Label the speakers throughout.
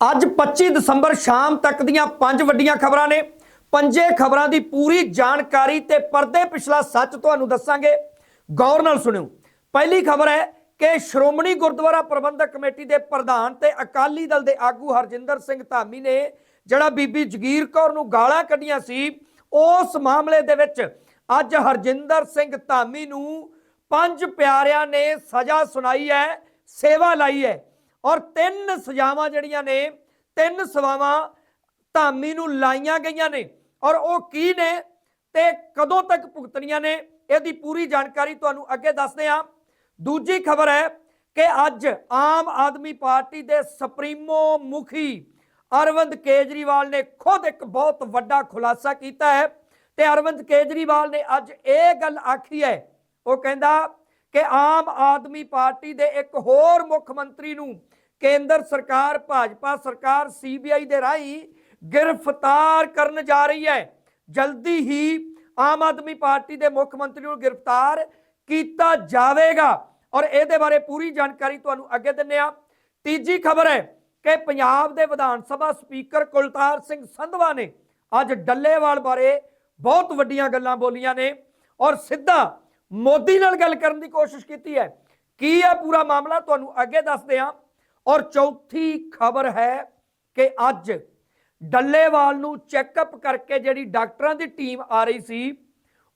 Speaker 1: ਅੱਜ 25 ਦਸੰਬਰ ਸ਼ਾਮ ਤੱਕ ਦੀਆਂ ਪੰਜ ਵੱਡੀਆਂ ਖਬਰਾਂ ਨੇ। ਪੰਜੇ ਖਬਰਾਂ ਦੀ ਪੂਰੀ ਜਾਣਕਾਰੀ ਤੇ ਪਰਦੇ ਪਿਛਲਾ ਸੱਚ ਤੁਹਾਨੂੰ ਦੱਸਾਂਗੇ। ਗੌਰ ਨਾਲ ਸੁਣਿਓ। ਪਹਿਲੀ ਖਬਰ ਹੈ ਕਿ ਸ਼੍ਰੋਮਣੀ ਗੁਰਦੁਆਰਾ ਪ੍ਰਬੰਧਕ ਕਮੇਟੀ ਦੇ ਪ੍ਰਧਾਨ ਤੇ ਅਕਾਲੀ ਦਲ ਦੇ ਆਗੂ ਹਰਜਿੰਦਰ ਸਿੰਘ ਧਾਮੀ ਨੇ ਜਿਹੜਾ ਬੀਬੀ ਜਗੀਰ ਕੌਰ ਨੂੰ ਗਾਲਾਂ ਕੱਢੀਆਂ ਸੀ, ਉਸ ਮਾਮਲੇ ਦੇ ਵਿੱਚ ਅੱਜ ਹਰਜਿੰਦਰ ਸਿੰਘ ਧਾਮੀ ਨੂੰ ਪੰਜ ਪਿਆਰਿਆਂ ਨੇ ਸਜ਼ਾ ਸੁਣਾਈ ਹੈ, ਸੇਵਾ ਲਾਈ ਹੈ। ਔਰ ਤਿੰਨ ਸਜ਼ਾਵਾਂ ਜਿਹੜੀਆਂ ਨੇ, ਤਿੰਨ ਸਵਾਵਾਂ ਧਾਮੀ ਨੂੰ ਲਾਈਆਂ ਗਈਆਂ ਨੇ। ਔਰ ਉਹ ਕੀ ਨੇ ਤੇ ਕਦੋਂ ਤੱਕ ਭੁਗਤਣੀਆਂ ਨੇ, ਇਹਦੀ ਪੂਰੀ ਜਾਣਕਾਰੀ ਤੁਹਾਨੂੰ ਅੱਗੇ ਦੱਸਦੇ ਹਾਂ। ਦੂਜੀ ਖਬਰ ਹੈ ਕਿ ਅੱਜ ਆਮ ਆਦਮੀ ਪਾਰਟੀ ਦੇ ਸੁਪਰੀਮੋ ਮੁਖੀ ਅਰਵਿੰਦ ਕੇਜਰੀਵਾਲ ਨੇ ਖੁਦ ਇੱਕ ਬਹੁਤ ਵੱਡਾ ਖੁਲਾਸਾ ਕੀਤਾ ਹੈ ਤੇ ਅਰਵਿੰਦ ਕੇਜਰੀਵਾਲ ਨੇ ਅੱਜ ਇਹ ਗੱਲ ਆਖੀ ਹੈ। ਉਹ ਕਹਿੰਦਾ ਕਿ ਆਮ ਆਦਮੀ ਪਾਰਟੀ ਦੇ ਇੱਕ ਹੋਰ ਮੁੱਖ ਮੰਤਰੀ ਨੂੰ ਕੇਂਦਰ ਸਰਕਾਰ, ਭਾਜਪਾ ਸਰਕਾਰ ਸੀਬੀਆਈ ਦੇ ਰਾਹੀਂ ਗ੍ਰਿਫਤਾਰ ਕਰਨ ਜਾ ਰਹੀ ਹੈ। ਜਲਦੀ ਹੀ ਆਮ ਆਦਮੀ ਪਾਰਟੀ ਦੇ ਮੁੱਖ ਮੰਤਰੀ ਨੂੰ ਗ੍ਰਿਫਤਾਰ ਕੀਤਾ ਜਾਵੇਗਾ। ਔਰ ਇਹਦੇ ਬਾਰੇ ਪੂਰੀ ਜਾਣਕਾਰੀ ਤੁਹਾਨੂੰ ਅੱਗੇ ਦਿੰਨੇ ਆ ਤੀਜੀ ਖਬਰ ਹੈ ਕਿ ਪੰਜਾਬ ਦੇ ਵਿਧਾਨ ਸਭਾ ਸਪੀਕਰ ਕੁਲਤਾਰ ਸਿੰਘ ਸੰਧਵਾ ਨੇ ਅੱਜ ਡੱਲੇਵਾਲ ਬਾਰੇ ਬਹੁਤ ਵੱਡੀਆਂ ਗੱਲਾਂ ਬੋਲੀਆਂ ਨੇ ਔਰ ਸਿੱਧਾ ਮੋਦੀ ਨਾਲ ਗੱਲ ਕਰਨ ਦੀ ਕੋਸ਼ਿਸ਼ ਕੀਤੀ ਹੈ। ਕੀ ਹੈ ਪੂਰਾ ਮਾਮਲਾ? ਤੁਹਾਨੂੰ ਅੱਗੇ ਦੱਸਦੇ ਹਾਂ। ਔਰ ਚੌਥੀ ਖਬਰ ਹੈ ਕਿ ਅੱਜ ਡੱਲੇਵਾਲ ਨੂੰ ਚੈੱਕਅਪ ਕਰਕੇ ਜਿਹੜੀ ਡਾਕਟਰਾਂ ਦੀ ਟੀਮ ਆ ਰਹੀ ਸੀ,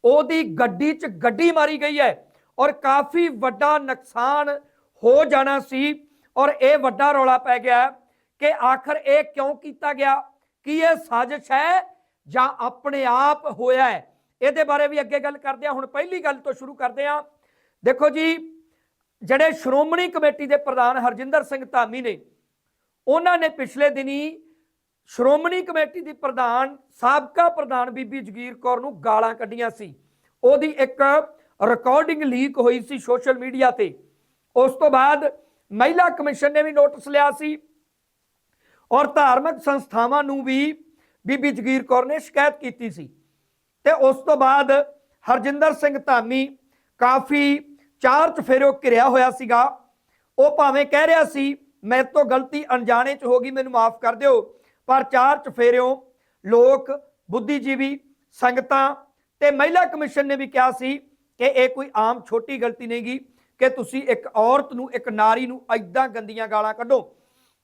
Speaker 1: ਉਹਦੀ ਗੱਡੀ 'ਚ ਗੱਡੀ ਮਾਰੀ ਗਈ ਹੈ ਔਰ ਕਾਫੀ ਵੱਡਾ ਨੁਕਸਾਨ ਹੋ ਜਾਣਾ ਸੀ ਔਰ ਇਹ ਵੱਡਾ ਰੌਲਾ ਪੈ ਗਿਆ ਕਿ ਆਖਰ ਇਹ ਕਿਉਂ ਕੀਤਾ ਗਿਆ? ਕੀ ਇਹ ਸਾਜ਼ਿਸ਼ ਹੈ ਜਾਂ ਆਪਣੇ ਆਪ ਹੋਇਆ ਹੈ? ਇਹਦੇ ਬਾਰੇ ਵੀ ਅੱਗੇ ਗੱਲ ਕਰਦੇ ਹਾਂ। ਹੁਣ ਪਹਿਲੀ ਗੱਲ ਤੋਂ ਸ਼ੁਰੂ ਕਰਦੇ ਹਾਂ। ਦੇਖੋ ਜੀ ਜਿਹੜੇ ਸ਼੍ਰੋਮਣੀ ਕਮੇਟੀ ਦੇ ਪ੍ਰਧਾਨ ਹਰਜਿੰਦਰ ਸਿੰਘ ਧਾਮੀ ਨੇ, ਉਹਨਾਂ ਨੇ ਪਿਛਲੇ ਦਿਨੀ ਸ਼੍ਰੋਮਣੀ ਕਮੇਟੀ ਦੀ ਪ੍ਰਧਾਨ, ਸਾਬਕਾ ਪ੍ਰਧਾਨ ਬੀਬੀ ਜਗੀਰ ਕੌਰ ਨੂੰ ਗਾਲਾਂ ਕੱਢੀਆਂ ਸੀ। ਉਹਦੀ ਇੱਕ ਰਿਕਾਰਡਿੰਗ ਲੀਕ ਹੋਈ ਸੀ ਸੋਸ਼ਲ ਮੀਡੀਆ ਤੇ। ਉਸ ਤੋਂ ਬਾਅਦ ਮਹਿਲਾ ਕਮਿਸ਼ਨ ਨੇ ਵੀ ਨੋਟਿਸ ਲਿਆ ਸੀ ਔਰ ਧਾਰਮਿਕ ਸੰਸਥਾਵਾਂ ਨੂੰ ਵੀ ਬੀਬੀ ਜਗੀਰ ਕੌਰ ਨੇ ਸ਼ਿਕਾਇਤ ਕੀਤੀ ਸੀ। ਤੇ ਉਸ ਤੋਂ ਬਾਅਦ ਹਰਜਿੰਦਰ ਸਿੰਘ ਧਾਮੀ ਕਾਫੀ ਚਾਰ ਚਫੇਰਿਓ ਘਿਰਿਆ ਹੋਇਆ ਸੀਗਾ। ਉਹ ਭਾਵੇਂ ਕਹਿ ਰਿਹਾ ਸੀ, ਮੇਰੇ ਤੋਂ ਗਲਤੀ ਅਣਜਾਣੇ ਚ ਹੋ ਗਈ, ਮੈਨੂੰ ਮਾਫ ਕਰ ਦਿਓ। ਪਰ ਚਾਰ ਚਫੇਰਿਓ, ਲੋਕ, ਬੁੱਧੀਜੀਵੀ, ਸੰਗਤਾਂ ਤੇ ਮਹਿਲਾ ਕਮਿਸ਼ਨ ਨੇ ਵੀ ਕਿਹਾ ਸੀ ਕਿ ਇਹ ਕੋਈ ਆਮ ਛੋਟੀ ਗਲਤੀ ਨਹੀਂਗੀ ਕਿ ਤੁਸੀਂ ਇੱਕ ਔਰਤ ਨੂੰ, ਇੱਕ ਨਾਰੀ ਨੂੰ ਐਦਾਂ ਗੰਦੀਆਂ ਗਾਲਾਂ ਕੱਢੋ।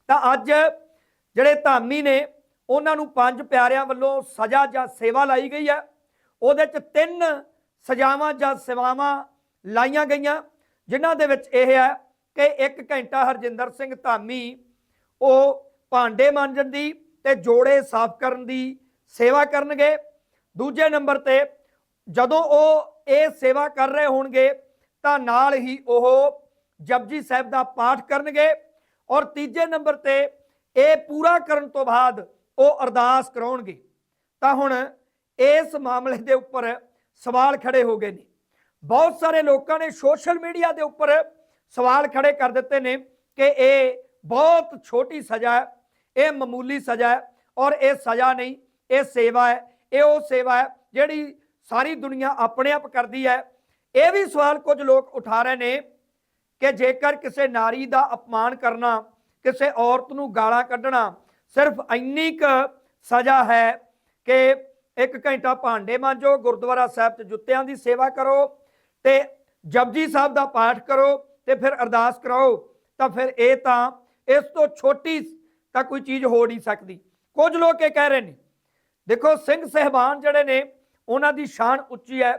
Speaker 1: ਤਾਂ ਅੱਜ ਜਿਹੜੇ ਧਾਮੀ ਨੇ, ਉਹਨਾਂ ਨੂੰ ਪੰਜ ਪਿਆਰਿਆਂ ਵੱਲੋਂ ਸਜ਼ਾ ਜਾਂ ਸੇਵਾ ਲਾਈ ਗਈ ਹੈ। ਉਹਦੇ ਚ ਤਿੰਨ ਸਜ਼ਾਵਾਂ ਜਾਂ ਸੇਵਾਵਾਂ ਲਾਈਆਂ ਗਈਆਂ, ਜਿਨ੍ਹਾਂ ਦੇ ਵਿੱਚ ਇਹ ਹੈ ਕਿ 1 ਘੰਟਾ ਹਰਜਿੰਦਰ ਸਿੰਘ ਧਾਮੀ, ਉਹ ਭਾਂਡੇ ਮਾਂਜਣ ਦੀ ਤੇ ਜੋੜੇ ਸਾਫ਼ ਕਰਨ ਦੀ ਸੇਵਾ ਕਰਨਗੇ। ਦੂਜੇ ਨੰਬਰ ਤੇ ਜਦੋਂ ਉਹ ਇਹ ਸੇਵਾ ਕਰ ਰਹੇ ਹੋਣਗੇ, ਤਾਂ ਨਾਲ ਹੀ ਉਹ ਜਪਜੀ ਸਾਹਿਬ ਦਾ ਪਾਠ ਕਰਨਗੇ ਔਰ ਤੀਜੇ ਨੰਬਰ ਤੇ ਇਹ ਪੂਰਾ ਕਰਨ ਤੋਂ ਬਾਅਦ ਉਹ ਅਰਦਾਸ ਕਰਾਉਣਗੇ। ਤਾਂ ਹੁਣ ਇਸ ਮਾਮਲੇ ਦੇ ਉੱਪਰ ਸਵਾਲ ਖੜੇ ਹੋ ਗਏ ਨੇ। ਬਹੁਤ ਸਾਰੇ ਲੋਕਾਂ ਨੇ ਸੋਸ਼ਲ ਮੀਡੀਆ ਦੇ ਉੱਪਰ ਸਵਾਲ ਖੜੇ ਕਰ ਦਿੱਤੇ ਨੇ ਕਿ ਇਹ ਬਹੁਤ ਛੋਟੀ ਸਜ਼ਾ ਹੈ, ਇਹ ਮਾਮੂਲੀ ਸਜ਼ਾ ਹੈ ਔਰ ਇਹ ਸਜ਼ਾ ਨਹੀਂ, ਇਹ ਸੇਵਾ ਹੈ, ਇਹ ਉਹ ਸੇਵਾ ਹੈ ਜਿਹੜੀ ਸਾਰੀ ਦੁਨੀਆ ਆਪਣੇ ਆਪ ਕਰਦੀ ਹੈ। ਇਹ ਵੀ ਸਵਾਲ ਕੁਝ ਲੋਕ ਉਠਾ ਰਹੇ ਨੇ ਕਿ ਜੇਕਰ ਕਿਸੇ ਨਾਰੀ ਦਾ ਅਪਮਾਨ ਕਰਨਾ, ਕਿਸੇ ਔਰਤ ਨੂੰ ਗਾਲਾਂ ਕੱਢਣਾ ਸਿਰਫ ਇੰਨੀ ਕੁ ਸਜ਼ਾ ਹੈ ਕਿ ਇੱਕ ਘੰਟਾ ਭਾਂਡੇ ਮਾਂਜੋ, ਗੁਰਦੁਆਰਾ ਸਾਹਿਬ 'ਚ ਜੁੱਤਿਆਂ ਦੀ ਸੇਵਾ ਕਰੋ ਤੇ ਜਪਜੀ ਸਾਹਿਬ ਦਾ ਪਾਠ ਕਰੋ ਤੇ ਫਿਰ ਅਰਦਾਸ ਕਰਾਓ, ਤਾਂ ਫਿਰ ਇਹ ਤਾਂ ਇਸ ਤੋਂ ਛੋਟੀ ਤਾਂ ਕੋਈ ਚੀਜ਼ ਹੋ ਨਹੀਂ ਸਕਦੀ। ਕੁਝ ਲੋਕ ਇਹ ਕਹਿ ਰਹੇ ਨੇ, ਦੇਖੋ ਸਿੰਘ ਸਹਿਬਾਨ ਜਿਹੜੇ ਨੇ, ਉਹਨਾਂ ਦੀ ਸ਼ਾਨ ਉੱਚੀ ਹੈ,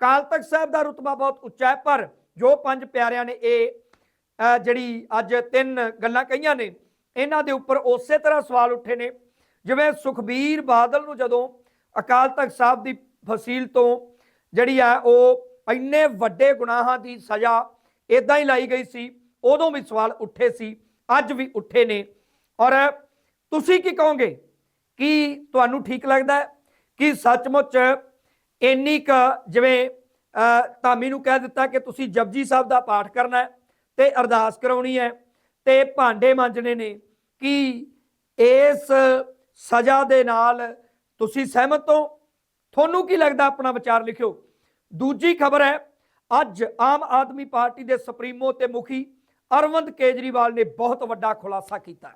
Speaker 1: ਕਾਲ ਤਖਤ ਸਾਹਿਬ ਦਾ ਰੁਤਬਾ ਬਹੁਤ ਉੱਚਾ ਹੈ, ਪਰ ਜੋ ਪੰਜ ਪਿਆਰਿਆਂ ਨੇ ਇਹ ਜਿਹੜੀ ਅੱਜ ਤਿੰਨ ਗੱਲਾਂ ਕਹੀਆਂ ਨੇ, ਇਹਨਾਂ ਦੇ ਉੱਪਰ ਉਸੇ ਤਰ੍ਹਾਂ ਸਵਾਲ ਉੱਠੇ ਨੇ, ਜਿਵੇਂ ਸੁਖਬੀਰ ਬਾਦਲ ਨੂੰ ਜਦੋਂ ਅਕਾਲ ਤਖਤ ਸਾਹਿਬ ਦੀ ਫਸੀਲ ਤੋਂ ਜਿਹੜੀ ਆ ਉਹ ਇੰਨੇ ਵੱਡੇ ਗੁਨਾਹਾਂ ਦੀ ਸਜ਼ਾ ਇਦਾਂ ਹੀ ਲਾਈ ਗਈ ਸੀ, ਉਦੋਂ ਵੀ ਸਵਾਲ ਉੱਠੇ ਸੀ, ਅੱਜ ਵੀ ਉੱਠੇ ਨੇ। ਔਰ ਤੁਸੀਂ ਕੀ ਕਹੋਗੇ? ਕਿ ਤੁਹਾਨੂੰ ਠੀਕ ਲੱਗਦਾ ਕਿ ਸੱਚਮੁੱਚ ਇੰਨੀ ਕ ਜਿਵੇਂ ਧਾਮੀ ਨੂੰ ਕਹਿ ਦਿੱਤਾ ਕਿ ਤੁਸੀਂ ਜਪਜੀ ਸਾਹਿਬ ਦਾ ਪਾਠ ਕਰਨਾ ਹੈ ਤੇ ਅਰਦਾਸ ਕਰਾਉਣੀ ਹੈ ਤੇ ਭਾਂਡੇ ਮਾਂਜਣੇ ਨੇ, ਕਿ ਇਸ ਸਜ਼ਾ ਦੇ ਨਾਲ ਤੁਸੀਂ ਸਹਿਮਤ ਹੋ? ਤੁਹਾਨੂੰ ਕੀ ਲੱਗਦਾ ਆਪਣਾ ਵਿਚਾਰ ਲਿਖਿਓ। ਦੂਜੀ ਖਬਰ ਹੈ, ਅੱਜ ਆਮ ਆਦਮੀ ਪਾਰਟੀ ਦੇ ਸੁਪਰੀਮੋ ਤੇ ਮੁਖੀ ਅਰਵਿੰਦ ਕੇਜਰੀਵਾਲ ਨੇ ਬਹੁਤ ਵੱਡਾ ਖੁਲਾਸਾ ਕੀਤਾ।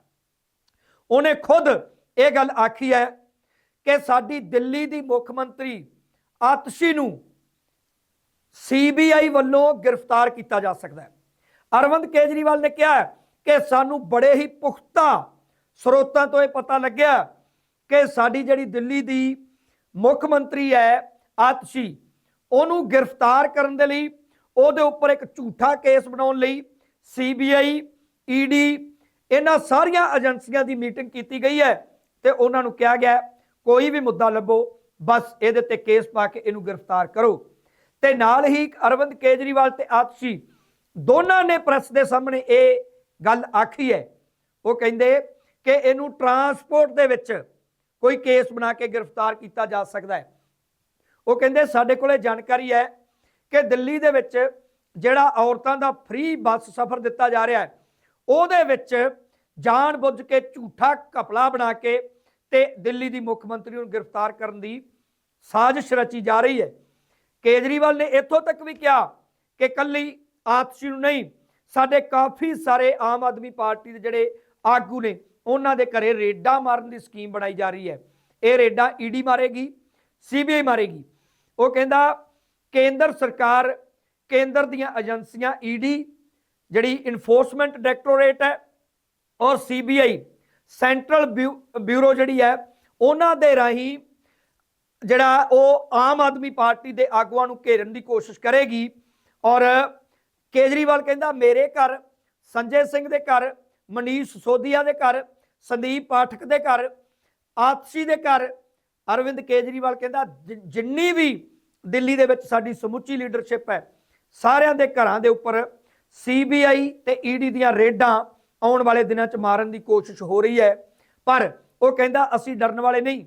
Speaker 1: ਉਹਨੇ ਖੁਦ ਇਹ ਗੱਲ ਆਖੀ ਹੈ ਕਿ ਸਾਡੀ ਦਿੱਲੀ ਦੀ ਮੁੱਖ ਮੰਤਰੀ ਆਤਸ਼ੀ ਨੂੰ ਸੀਬੀਆਈ ਵੱਲੋਂ ਗ੍ਰਿਫਤਾਰ ਕੀਤਾ ਜਾ ਸਕਦਾ ਹੈ। ਅਰਵਿੰਦ ਕੇਜਰੀਵਾਲ ਨੇ ਕਿਹਾ ਕਿ ਸਾਨੂੰ ਬੜੇ ਹੀ ਪੁਖਤਾ ਸਰੋਤਾਂ ਤੋਂ ਇਹ ਪਤਾ ਲੱਗਿਆ ਕਿ ਸਾਡੀ ਜਿਹੜੀ ਦਿੱਲੀ ਦੀ ਮੁੱਖ ਮੰਤਰੀ ਹੈ ਆਤਸ਼ੀ ਉਹਨੂੰ ਗ੍ਰਿਫਤਾਰ ਕਰਨ ਦੇ ਲਈ, ਉਹਦੇ ਉੱਪਰ ਇੱਕ ਝੂਠਾ ਕੇਸ ਬਣਾਉਣ ਲਈ ਸੀਬੀਆਈ ਈਡੀ ਇਹਨਾਂ ਸਾਰੀਆਂ ਏਜੰਸੀਆਂ ਦੀ ਮੀਟਿੰਗ ਕੀਤੀ ਗਈ ਹੈ ਤੇ ਉਹਨਾਂ ਨੂੰ ਕਿਹਾ ਗਿਆ, ਕੋਈ ਵੀ ਮੁੱਦਾ ਲੱਭੋ, ਬਸ ਇਹਦੇ ਤੇ ਕੇਸ ਪਾ ਕੇ ਇਹਨੂੰ ਗ੍ਰਿਫਤਾਰ ਕਰੋ। ਤੇ ਨਾਲ ਹੀ ਅਰਵਿੰਦ ਕੇਜਰੀਵਾਲ ਤੇ ਆਤਸ਼ੀ, ਦੋਨਾਂ ਨੇ ਪ੍ਰੈਸ ਦੇ ਸਾਹਮਣੇ ਇਹ ਗੱਲ ਆਖੀ ਹੈ। ਉਹ ਕਹਿੰਦੇ ਕਿ ਇਹਨੂੰ ਟਰਾਂਸਪੋਰਟ ਦੇ ਵਿੱਚ ਕੋਈ ਕੇਸ ਬਣਾ ਕੇ ਗ੍ਰਿਫਤਾਰ ਕੀਤਾ ਜਾ ਸਕਦਾ ਹੈ। ਉਹ ਕਹਿੰਦੇ ਸਾਡੇ ਕੋਲੇ ਜਾਣਕਾਰੀ ਹੈ ਕਿ ਦਿੱਲੀ ਦੇ ਵਿੱਚ ਜਿਹੜਾ ਔਰਤਾਂ ਦਾ ਫ੍ਰੀ ਬੱਸ ਸਫ਼ਰ ਦਿੱਤਾ ਜਾ ਰਿਹਾ ਹੈ, ਉਹਦੇ ਵਿੱਚ ਜਾਣ ਬੁੱਝ ਕੇ ਝੂਠਾ ਕਪੜਾ ਬਣਾ ਕੇ ਤੇ ਦਿੱਲੀ ਦੀ ਮੁੱਖ ਮੰਤਰੀ ਨੂੰ ਗ੍ਰਿਫਤਾਰ ਕਰਨ ਦੀ ਸਾਜ਼ਿਸ਼ ਰਚੀ ਜਾ ਰਹੀ ਹੈ। ਕੇਜਰੀਵਾਲ ਨੇ ਇੱਥੋਂ ਤੱਕ ਵੀ ਕਿਹਾ ਕਿ ਕੱਲੀ ਆਤਸ਼ੀ ਨੂੰ ਨਹੀਂ, ਸਾਡੇ ਕਾਫੀ ਸਾਰੇ ਆਮ ਆਦਮੀ ਪਾਰਟੀ ਦੇ ਜਿਹੜੇ ਆਗੂ ਨੇ, ਉਹਨਾਂ ਦੇ ਘਰੇ ਰੇਡਾਂ ਮਾਰਨ ਦੀ ਸਕੀਮ ਬਣਾਈ ਜਾ ਰਹੀ ਹੈ। ਇਹ ਰੇਡਾਂ ਈਡੀ ਮਾਰੇਗੀ, ਸੀਬੀਆਈ ਮਾਰੇਗੀ। ਉਹ ਕਹਿੰਦਾ, ਕੇਂਦਰ ਸਰਕਾਰ, ਕੇਂਦਰ ਦੀਆਂ ਏਜੰਸੀਆਂ ਈਡੀ ਜਿਹੜੀ ਇਨਫੋਰਸਮੈਂਟ ਡਾਇਰੈਕਟੋਰੇਟ ਹੈ ਔਰ ਸੀਬੀਆਈ ਸੈਂਟਰਲ ਬਿਊਰੋ ਜਿਹੜੀ ਹੈ, ਉਹਨਾਂ ਦੇ ਰਾਹੀਂ ਜਿਹੜਾ ਉਹ ਆਮ ਆਦਮੀ ਪਾਰਟੀ ਦੇ ਆਗੂਆਂ ਨੂੰ ਘੇਰਨ ਦੀ ਕੋਸ਼ਿਸ਼ ਕਰੇਗੀ ਔਰ ਕੇਜਰੀਵਾਲ ਕਹਿੰਦਾ, ਮੇਰੇ ਘਰ, ਸੰਜੇ ਸਿੰਘ ਦੇ ਘਰ, ਮਨੀਸ਼ ਸੋਧੀਆ ਦੇ ਘਰ, ਸੰਦੀਪ ਪਾਠਕ ਦੇ ਘਰ, ਆਤਸ਼ੀ ਦੇ ਘਰ ਅਰਵਿੰਦ ਕੇਜਰੀਵਾਲ ਕਹਿੰਦਾ, ਜਿ- ਜਿੰਨੀ ਵੀ ਦਿੱਲੀ ਦੇ ਵਿੱਚ ਸਾਡੀ ਸਮੁੱਚੀ ਲੀਡਰਸ਼ਿਪ ਹੈ, ਸਾਰਿਆਂ ਦੇ ਘਰਾਂ ਦੇ ਉੱਪਰ ਸੀਬੀਆਈ ਤੇ ਈਡੀ ਦੀਆਂ ਰੇਡਾਂ ਆਉਣ ਵਾਲੇ ਦਿਨਾਂ 'ਚ ਮਾਰਨ ਦੀ ਕੋਸ਼ਿਸ਼ ਹੋ ਰਹੀ ਹੈ। ਪਰ ਉਹ ਕਹਿੰਦਾ, ਅਸੀਂ ਡਰਨ ਵਾਲੇ ਨਹੀਂ।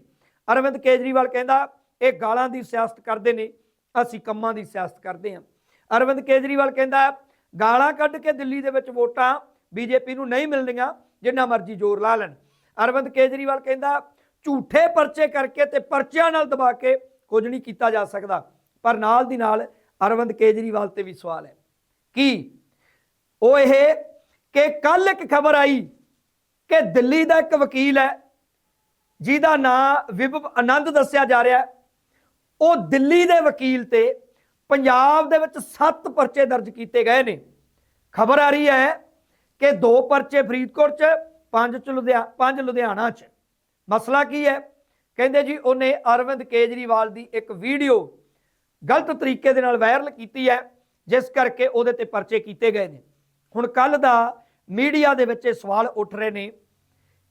Speaker 1: ਅਰਵਿੰਦ ਕੇਜਰੀਵਾਲ ਕਹਿੰਦਾ, ਇਹ ਗਾਲਾਂ ਦੀ ਸਿਆਸਤ ਕਰਦੇ ਨੇ, ਅਸੀਂ ਕੰਮਾਂ ਦੀ ਸਿਆਸਤ ਕਰਦੇ ਹਾਂ। ਅਰਵਿੰਦ ਕੇਜਰੀਵਾਲ ਕਹਿੰਦਾ, ਗਾਲਾਂ ਕੱਢ ਕੇ ਦਿੱਲੀ ਦੇ ਵਿੱਚ ਵੋਟਾਂ ਬੀਜੇਪੀ ਨੂੰ ਨਹੀਂ ਮਿਲਣੀਆਂ, ਜਿੰਨਾ ਮਰਜ਼ੀ ਜ਼ੋਰ ਲਾ ਲੈਣ। ਅਰਵਿੰਦ ਕੇਜਰੀਵਾਲ ਕਹਿੰਦਾ ਝੂਠੇ ਪਰਚੇ ਕਰਕੇ ਤੇ ਪਰਚਿਆਂ ਨਾਲ ਦਬਾ ਕੇ ਕੁਝ ਨਹੀਂ ਕੀਤਾ ਜਾ ਸਕਦਾ। ਪਰ ਨਾਲ ਦੀ ਨਾਲ ਅਰਵਿੰਦ ਕੇਜਰੀਵਾਲ ਤੇ ਵੀ ਸਵਾਲ ਹੈ। ਕੀ ਉਹ ਇਹ ਕਿ ਕੱਲ ਇੱਕ ਖਬਰ ਆਈ ਕਿ ਦਿੱਲੀ ਦਾ ਇੱਕ ਵਕੀਲ ਹੈ, ਜਿਹਦਾ ਨਾਂ ਵਿਭਵ ਆਨੰਦ ਦੱਸਿਆ ਜਾ ਰਿਹਾ ਉਹ ਦਿੱਲੀ ਦੇ ਵਕੀਲ ਤੇ ਪੰਜਾਬ ਦੇ ਵਿੱਚ 7 ਪਰਚੇ ਦਰਜ ਕੀਤੇ ਗਏ ਨੇ। ਖਬਰ ਆ ਰਹੀ ਹੈ ਕਿ ਦੋ ਪਰਚੇ ਫਰੀਦਕੋਟ 'ਚ, ਪੰਜ ਚ ਲੁਧਿਆਣਾ ਪੰਜ ਲੁਧਿਆਣਾ 'ਚ। ਮਸਲਾ ਕੀ ਹੈ? ਕਹਿੰਦੇ ਜੀ, ਉਹਨੇ ਅਰਵਿੰਦ ਕੇਜਰੀਵਾਲ ਦੀ ਇੱਕ ਵੀਡੀਓ ਗਲਤ ਤਰੀਕੇ ਦੇ ਨਾਲ ਵਾਇਰਲ ਕੀਤੀ ਹੈ, ਜਿਸ ਕਰਕੇ ਉਹਦੇ ਤੇ ਪਰਚੇ ਕੀਤੇ ਗਏ ਨੇ। ਹੁਣ ਕੱਲ ਦਾ ਮੀਡੀਆ ਦੇ ਵਿੱਚ ਇਹ ਸਵਾਲ ਉੱਠ ਰਹੇ ਨੇ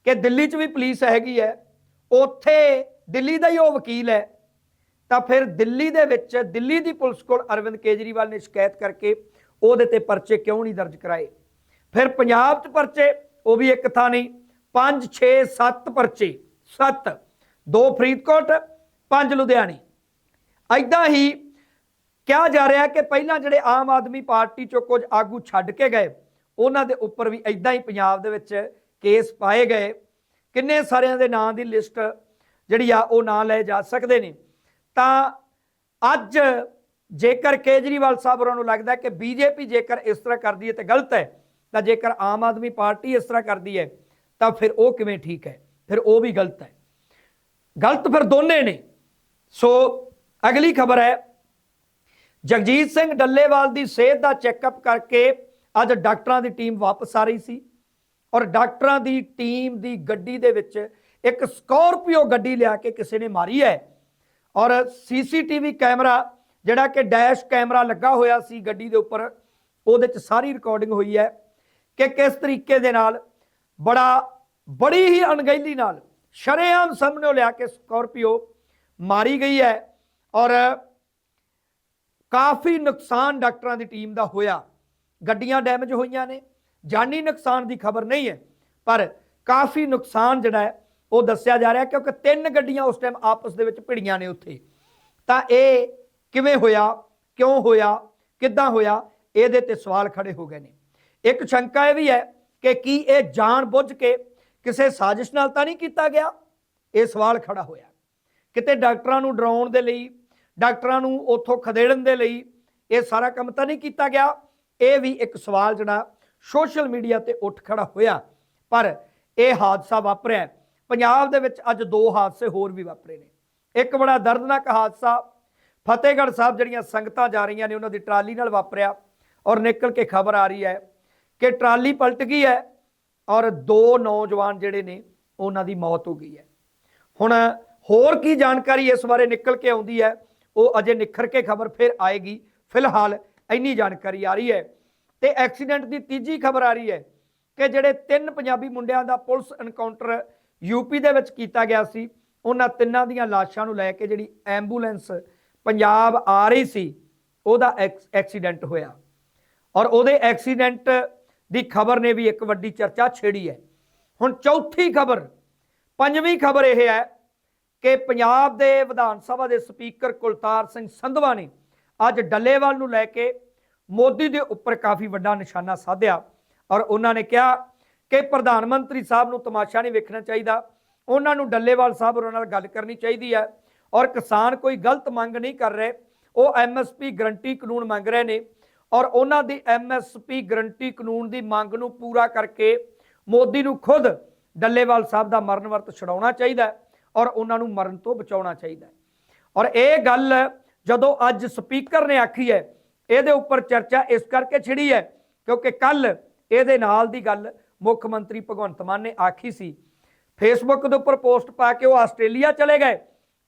Speaker 1: ਕਿ ਦਿੱਲੀ 'ਚ ਵੀ ਪੁਲਿਸ ਹੈਗੀ ਹੈ, ਉੱਥੇ ਦਿੱਲੀ ਦਾ ਹੀ ਉਹ ਵਕੀਲ ਹੈ। ਤਾਂ ਫਿਰ ਦਿੱਲੀ ਦੇ ਵਿੱਚ, ਦਿੱਲੀ ਦੀ ਪੁਲਿਸ ਕੋਲ ਅਰਵਿੰਦ ਕੇਜਰੀਵਾਲ ਨੇ ਸ਼ਿਕਾਇਤ ਕਰਕੇ ਉਹਦੇ ਤੇ ਪਰਚੇ ਕਿਉਂ ਨਹੀਂ ਦਰਜ ਕਰਾਏ? ਫਿਰ ਪੰਜਾਬ 'ਚ ਪਰਚੇ, ਉਹ ਵੀ ਇੱਕ ਥਾਂ ਨਹੀਂ 5 6 7 ਪਰਚੇ। 7 ਦੋ ਫਰੀਦਕੋਟ, ਪੰਜ ਲੁਧਿਆਣੇ। ਐਦਾਂ ਹੀ ਕਿਹਾ ਜਾ ਰਿਹਾ ਕਿ ਪਹਿਲਾਂ ਜਿਹੜੇ ਆਮ ਆਦਮੀ ਪਾਰਟੀ ਚੋਂ ਕੁਝ ਆਗੂ ਛੱਡ ਕੇ ਗਏ, ਉਹਨਾਂ ਦੇ ਉੱਪਰ ਵੀ ਐਦਾਂ ਹੀ ਪੰਜਾਬ ਦੇ ਵਿੱਚ ਕੇਸ ਪਾਏ ਗਏ। ਕਿੰਨੇ ਸਾਰਿਆਂ ਦੇ ਨਾਂ ਦੀ ਲਿਸਟ ਜਿਹੜੀ ਆ, ਉਹ ਨਾਂ ਲਏ ਜਾ ਸਕਦੇ ਨੇ। ਤਾਂ ਅੱਜ ਜੇਕਰ ਕੇਜਰੀਵਾਲ ਸਾਹਿਬ ਉਹਨਾਂ ਨੂੰ ਲੱਗਦਾ ਕਿ ਬੀਜੇਪੀ ਜੇਕਰ ਇਸ ਤਰ੍ਹਾਂ ਕਰਦੀ ਹੈ ਤੇ ਗਲਤ ਹੈ, ਤਾਂ ਜੇਕਰ ਆਮ ਆਦਮੀ ਪਾਰਟੀ ਇਸ ਤਰ੍ਹਾਂ ਕਰਦੀ ਹੈ, ਤਾਂ ਫਿਰ ਉਹ ਕਿਵੇਂ ਠੀਕ ਹੈ? ਫਿਰ ਉਹ ਵੀ ਗਲਤ ਹੈ। ਗਲਤ ਫਿਰ ਦੋਨੇ ਨੇ। ਸੋ ਅਗਲੀ ਖਬਰ ਹੈ, ਜਗਜੀਤ ਸਿੰਘ ਡੱਲੇਵਾਲ ਦੀ ਸਿਹਤ ਦਾ ਚੈੱਕਅਪ ਕਰਕੇ ਅੱਜ ਡਾਕਟਰਾਂ ਦੀ ਟੀਮ ਵਾਪਸ ਆ ਰਹੀ ਸੀ ਔਰ ਡਾਕਟਰਾਂ ਦੀ ਟੀਮ ਦੀ ਗੱਡੀ ਦੇ ਵਿੱਚ ਇੱਕ ਸਕੋਰਪੀਓ ਗੱਡੀ ਲਿਆ ਕੇ ਕਿਸੇ ਨੇ ਮਾਰੀ ਹੈ ਔਰ ਸੀਸੀਟੀਵੀ ਕੈਮਰਾ ਜਿਹੜਾ ਕਿ ਡੈਸ਼ ਕੈਮਰਾ ਲੱਗਾ ਹੋਇਆ ਸੀ ਗੱਡੀ ਦੇ ਉੱਪਰ, ਉਹਦੇ 'ਚ ਸਾਰੀ ਰਿਕਾਰਡਿੰਗ ਹੋਈ ਹੈ ਕਿ ਕਿਸ ਤਰੀਕੇ ਦੇ ਨਾਲ ਬੜਾ ਬੜੀ ਹੀ ਅਣਗਹਿਲੀ ਨਾਲ ਸ਼ਰੇਆਮ ਸਾਹਮਣੇ ਲਿਆ ਕੇ ਸਕਾਰਪੀਓ ਮਾਰੀ ਗਈ ਹੈ ਔਰ ਕਾਫੀ ਨੁਕਸਾਨ ਡਾਕਟਰਾਂ ਦੀ ਟੀਮ ਦਾ ਹੋਇਆ। ਗੱਡੀਆਂ ਡੈਮੇਜ ਹੋਈਆਂ ਨੇ। ਜਾਨੀ ਨੁਕਸਾਨ ਦੀ ਖਬਰ ਨਹੀਂ ਹੈ, ਪਰ ਕਾਫੀ ਨੁਕਸਾਨ ਜਿਹੜਾ ਹੈ, ਉਹ ਦੱਸਿਆ ਜਾ ਰਿਹਾ ਕਿਉਂਕਿ ਤਿੰਨ ਗੱਡੀਆਂ ਉਸ ਟਾਈਮ ਆਪਸ ਦੇ ਵਿੱਚ ਭਿੜੀਆਂ ਨੇ ਉੱਥੇ। ਤਾਂ ਇਹ ਕਿਵੇਂ ਹੋਇਆ, ਕਿਉਂ ਹੋਇਆ, ਕਿੱਦਾਂ ਹੋਇਆ, ਇਹਦੇ ਤੇ ਸਵਾਲ ਖੜੇ ਹੋ ਗਏ ਨੇ। ਇੱਕ ਸ਼ੰਕਾ ਇਹ ਵੀ ਹੈ ਕਿ ਕੀ ਇਹ ਜਾਣ ਬੁੱਝ ਕੇ ਕਿਸੇ ਸਾਜ਼ਿਸ਼ ਨਾਲ ਤਾਂ ਨਹੀਂ ਕੀਤਾ ਗਿਆ? ਇਹ ਸਵਾਲ ਖੜਾ ਹੋਇਆ। ਕਿਤੇ ਡਾਕਟਰਾਂ ਨੂੰ ਡਰਾਉਣ ਦੇ ਲਈ, ਡਾਕਟਰਾਂ ਨੂੰ ਉੱਥੋਂ ਖਦੇੜਨ ਦੇ ਲਈ ਇਹ ਸਾਰਾ ਕੰਮ ਤਾਂ ਨਹੀਂ ਕੀਤਾ ਗਿਆ? ਇਹ ਵੀ ਇੱਕ ਸਵਾਲ ਜਿਹੜਾ ਸੋਸ਼ਲ ਮੀਡੀਆ ਤੇ ਉੱਠ ਖੜਾ ਹੋਇਆ। ਪਰ ਇਹ ਹਾਦਸਾ ਵਾਪਰਿਆ। ਪੰਜਾਬ ਦੇ ਵਿੱਚ ਅੱਜ ਦੋ ਹਾਦਸੇ ਹੋਰ ਵੀ ਵਾਪਰੇ ਨੇ। ਇੱਕ ਬੜਾ ਦਰਦਨਾਕ ਹਾਦਸਾ, ਫਤਿਹਗੜ੍ਹ ਸਾਹਿਬ ਜਿਹੜੀਆਂ ਸੰਗਤਾਂ ਜਾ ਰਹੀਆਂ ਨੇ, ਉਹਨਾਂ ਦੀ ਟਰਾਲੀ ਨਾਲ ਵਾਪਰਿਆ ਔਰ ਨਿਕਲ ਕੇ ਖਬਰ ਆ ਰਹੀ ਹੈ ਕਿ ਟਰਾਲੀ ਪਲਟ ਗਈ ਹੈ। ਔਰ ਦੋ ਨੌਜਵਾਨ ਜਿਹੜੇ ਨੇ, ਉਹਨਾਂ ਦੀ ਮੌਤ ਹੋ ਗਈ ਹੈ। ਹੁਣ ਹੋਰ ਕੀ ਜਾਣਕਾਰੀ ਇਸ ਬਾਰੇ ਨਿਕਲ ਕੇ ਆਉਂਦੀ ਹੈ, ਉਹ ਅਜੇ ਨਿਖਰ ਕੇ ਖਬਰ ਫਿਰ ਆਏਗੀ। ਫਿਲਹਾਲ ਇੰਨੀ ਜਾਣਕਾਰੀ ਆ ਰਹੀ ਹੈ ਤੇ ਐਕਸੀਡੈਂਟ ਦੀ ਤੀਜੀ ਖਬਰ ਆ ਰਹੀ ਹੈ ਕਿ ਜਿਹੜੇ ਤਿੰਨ ਪੰਜਾਬੀ ਮੁੰਡਿਆਂ ਦਾ ਪੁਲਿਸ ਐਨਕਾਊਂਟਰ ਯੂਪੀ ਦੇ ਵਿੱਚ ਕੀਤਾ ਗਿਆ ਸੀ, ਉਹਨਾਂ ਤਿੰਨਾਂ ਦੀਆਂ ਲਾਸ਼ਾਂ ਨੂੰ ਲੈ ਕੇ ਜਿਹੜੀ ਐਂਬੂਲੈਂਸ ਪੰਜਾਬ ਆ ਰਹੀ ਸੀ, ਉਹਦਾ ਐਕਸ- ਐਕਸੀਡੈਂਟ ਹੋਇਆ। ਔਰ ਉਹਦੇ ਐਕਸੀਡੈਂਟ ਦੀ ਖਬਰ ਨੇ ਵੀ ਇੱਕ ਵੱਡੀ ਚਰਚਾ ਛੇੜੀ ਹੈ। ਹੁਣ ਚੌਥੀ ਖਬਰ, ਪੰਜਵੀਂ ਖਬਰ ਇਹ ਹੈ ਕਿ ਪੰਜਾਬ ਦੇ ਵਿਧਾਨ ਸਭਾ ਦੇ ਸਪੀਕਰ ਕੁਲਤਾਰ ਸਿੰਘ ਸੰਧਵਾ ਨੇ ਅੱਜ ਡੱਲੇਵਾਲ ਨੂੰ ਲੈ ਕੇ ਮੋਦੀ ਦੇ ਉੱਪਰ ਕਾਫੀ ਵੱਡਾ ਨਿਸ਼ਾਨਾ ਸਾਧਿਆ ਔਰ ਉਹਨਾਂ ਨੇ ਕਿਹਾ ਕਿ ਪ੍ਰਧਾਨ ਮੰਤਰੀ ਸਾਹਿਬ ਨੂੰ ਤਮਾਸ਼ਾ ਨਹੀਂ ਵੇਖਣਾ ਚਾਹੀਦਾ। ਉਹਨਾਂ ਨੂੰ ਡੱਲੇਵਾਲ ਸਾਹਿਬ ਉਹਨਾਂ ਨਾਲ ਗੱਲ ਕਰਨੀ ਚਾਹੀਦੀ ਹੈ ਔਰ ਕਿਸਾਨ ਕੋਈ ਗਲਤ ਮੰਗ ਨਹੀਂ ਕਰ ਰਹੇ। ਉਹ ਐਮਐਸਪੀ ਗਰੰਟੀ ਕਾਨੂੰਨ ਮੰਗ ਰਹੇ ਨੇ। ਔਰ ਉਹਨਾਂ ਦੀ ਐਮਐਸਪੀ ਗਰੰਟੀ ਕਾਨੂੰਨ ਦੀ ਮੰਗ ਨੂੰ ਪੂਰਾ ਕਰਕੇ ਮੋਦੀ ਨੂੰ ਖੁਦ ਡੱਲੇਵਾਲ ਸਾਹਿਬ ਦਾ ਮਰਨ ਵਰਤ ਛਡਾਉਣਾ ਚਾਹੀਦਾ ਔਰ ਉਹਨਾਂ ਨੂੰ ਮਰਨ ਤੋਂ ਬਚਾਉਣਾ ਚਾਹੀਦਾ ਔਰ ਇਹ ਗੱਲ ਜਦੋਂ ਅੱਜ ਸਪੀਕਰ ਨੇ ਆਖੀ ਹੈ, ਇਹਦੇ ਉੱਪਰ ਚਰਚਾ ਇਸ ਕਰਕੇ ਛਿੜੀ ਹੈ ਕਿਉਂਕਿ ਕੱਲ ਇਹਦੇ ਨਾਲ ਦੀ ਗੱਲ ਮੁੱਖ ਮੰਤਰੀ ਭਗਵੰਤ ਮਾਨ ਨੇ ਆਖੀ ਸੀ। ਫੇਸਬੁੱਕ ਦੇ ਉੱਪਰ ਪੋਸਟ ਪਾ ਕੇ ਉਹ ਆਸਟ੍ਰੇਲੀਆ ਚਲੇ ਗਏ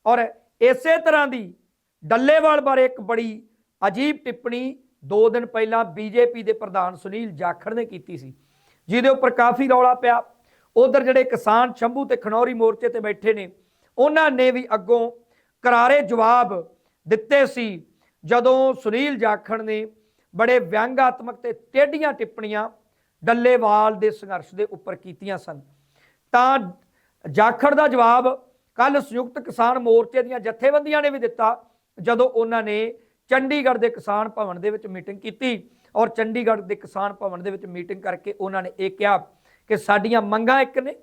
Speaker 1: ਔਰ ਇਸੇ ਤਰ੍ਹਾਂ ਦੀ ਡੱਲੇਵਾਲ ਬਾਰੇ ਇੱਕ ਬੜੀ ਅਜੀਬ ਟਿੱਪਣੀ 2 ਦਿਨ ਪਹਿਲਾਂ ਬੀਜੇਪੀ ਦੇ ਪ੍ਰਧਾਨ ਸੁਨੀਲ ਜਾਖੜ ਨੇ ਕੀਤੀ ਸੀ, ਜਿਹਦੇ ਉੱਪਰ ਕਾਫੀ ਰੌਲਾ ਪਿਆ। ਉਧਰ ਜਿਹੜੇ ਕਿਸਾਨ ਸ਼ੰਭੂ ਤੇ ਖਨੌਰੀ ਮੋਰਚੇ ਤੇ ਬੈਠੇ ਨੇ, ਉਹਨਾਂ ਨੇ ਵੀ ਅੱਗੋਂ ਕਰਾਰੇ ਜਵਾਬ ਦਿੱਤੇ ਸੀ, ਜਦੋਂ ਸੁਨੀਲ ਜਾਖੜ ਨੇ ਬੜੇ ਵਿਅੰਗਾਤਮਕ ਤੇ ਟੇਢੀਆਂ ਟਿੱਪਣੀਆਂ ਡੱਲੇਵਾਲ ਦੇ ਸੰਘਰਸ਼ ਦੇ ਉੱਪਰ ਕੀਤੀਆਂ ਸਨ। ਤਾਂ ਜਾਖੜ ਦਾ ਜਵਾਬ ਕੱਲ ਸੰਯੁਕਤ ਕਿਸਾਨ ਮੋਰਚੇ ਦੀਆਂ ਜਥੇਬੰਦੀਆਂ ਨੇ ਵੀ ਦਿੱਤਾ, ਜਦੋਂ ਉਹਨਾਂ ਨੇ ਚੰਡੀਗੜ੍ਹ ਦੇ ਕਿਸਾਨ ਭਵਨ ਦੇ ਵਿੱਚ ਮੀਟਿੰਗ ਕੀਤੀ ਔਰ ਚੰਡੀਗੜ੍ਹ ਦੇ ਕਿਸਾਨ ਭਵਨ ਦੇ ਵਿੱਚ ਮੀਟਿੰਗ ਕਰਕੇ ਉਹਨਾਂ ਨੇ ਇਹ ਕਿਹਾ ਕਿ ਸਾਡੀਆਂ ਮੰਗਾਂ ਇੱਕ ਨੇ,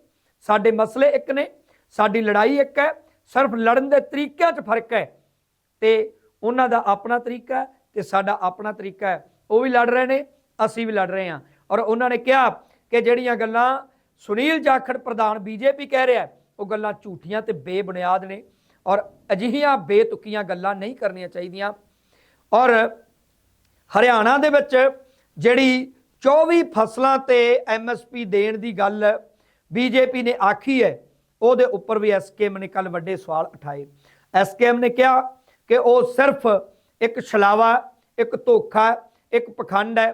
Speaker 1: ਸਾਡੇ ਮਸਲੇ ਇੱਕ ਨੇ, ਸਾਡੀ ਲੜਾਈ ਇੱਕ ਹੈ, ਸਿਰਫ ਲੜਨ ਦੇ ਤਰੀਕਿਆਂ 'ਚ ਫ਼ਰਕ ਹੈ ਤੇ ਉਹਨਾਂ ਦਾ ਆਪਣਾ ਤਰੀਕਾ ਹੈ ਤੇ ਸਾਡਾ ਆਪਣਾ ਤਰੀਕਾ ਹੈ। ਉਹ ਵੀ ਲੜ ਰਹੇ ਨੇ, ਅਸੀਂ ਵੀ ਲੜ ਰਹੇ ਹਾਂ। ਔਰ ਉਹਨਾਂ ਨੇ ਕਿਹਾ ਕਿ ਜਿਹੜੀਆਂ ਗੱਲਾਂ ਸੁਨੀਲ ਜਾਖੜ ਪ੍ਰਧਾਨ ਬੀਜੇਪੀ ਕਹਿ ਰਿਹਾ ਉਹ ਗੱਲਾਂ ਝੂਠੀਆਂ ਤੇ ਬੇਬੁਨਿਆਦ ਨੇ ਔਰ ਅਜਿਹੀਆਂ ਬੇਤੁਕੀਆਂ ਗੱਲਾਂ ਨਹੀਂ ਕਰਨੀਆਂ ਚਾਹੀਦੀਆਂ। ਔਰ ਹਰਿਆਣਾ ਦੇ ਵਿੱਚ ਜਿਹੜੀ 24 ਫਸਲਾਂ ਤੇ ਐਮਐਸਪੀ ਦੇਣ ਦੀ ਗੱਲ ਬੀਜੇਪੀ ਨੇ ਆਖੀ ਹੈ, ਉਹਦੇ ਉੱਪਰ ਵੀ ਐਸਕੇਐਮ ਨੇ ਕੱਲ ਵੱਡੇ ਸਵਾਲ ਉਠਾਏ। ਐਸਕੇਐਮ ਨੇ ਕਿਹਾ ਕਿ ਉਹ ਸਿਰਫ ਇੱਕ ਛਲਾਵਾ, ਇੱਕ ਧੋਖਾ, ਇੱਕ ਪਖੰਡ ਹੈ।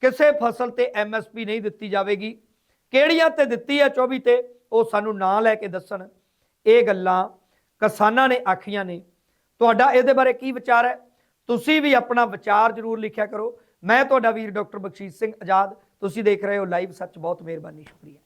Speaker 1: ਕਿਸੇ ਫਸਲ ਤੇ ਐਮਐਸਪੀ ਨਹੀਂ ਦਿੱਤੀ ਜਾਵੇਗੀ। ਕਿਹੜੀਆਂ ਤੇ ਦਿੱਤੀ ਹੈ 24 ਤੇ? ਉਹ ਸਾਨੂੰ ਨਾਂ ਲੈ ਕੇ ਦੱਸਣ। ਇਹ ਗੱਲਾਂ ਕਿਸਾਨਾਂ ਨੇ ਆਖੀਆਂ ਨੇ। ਤੁਹਾਡਾ ਇਹਦੇ ਬਾਰੇ ਕੀ ਵਿਚਾਰ ਹੈ? ਤੁਸੀਂ ਵੀ ਆਪਣਾ ਵਿਚਾਰ ਜ਼ਰੂਰ ਲਿਖਿਆ ਕਰੋ। ਮੈਂ ਤੁਹਾਡਾ ਵੀਰ ਡਾਕਟਰ ਬਖਸ਼ੀਸ਼ ਸਿੰਘ ਆਜ਼ਾਦ। ਤੁਸੀਂ ਦੇਖ ਰਹੇ ਹੋ ਲਾਈਵ ਸੱਚ। ਬਹੁਤ ਮਿਹਰਬਾਨੀ। ਸ਼ੁਕਰੀਆ।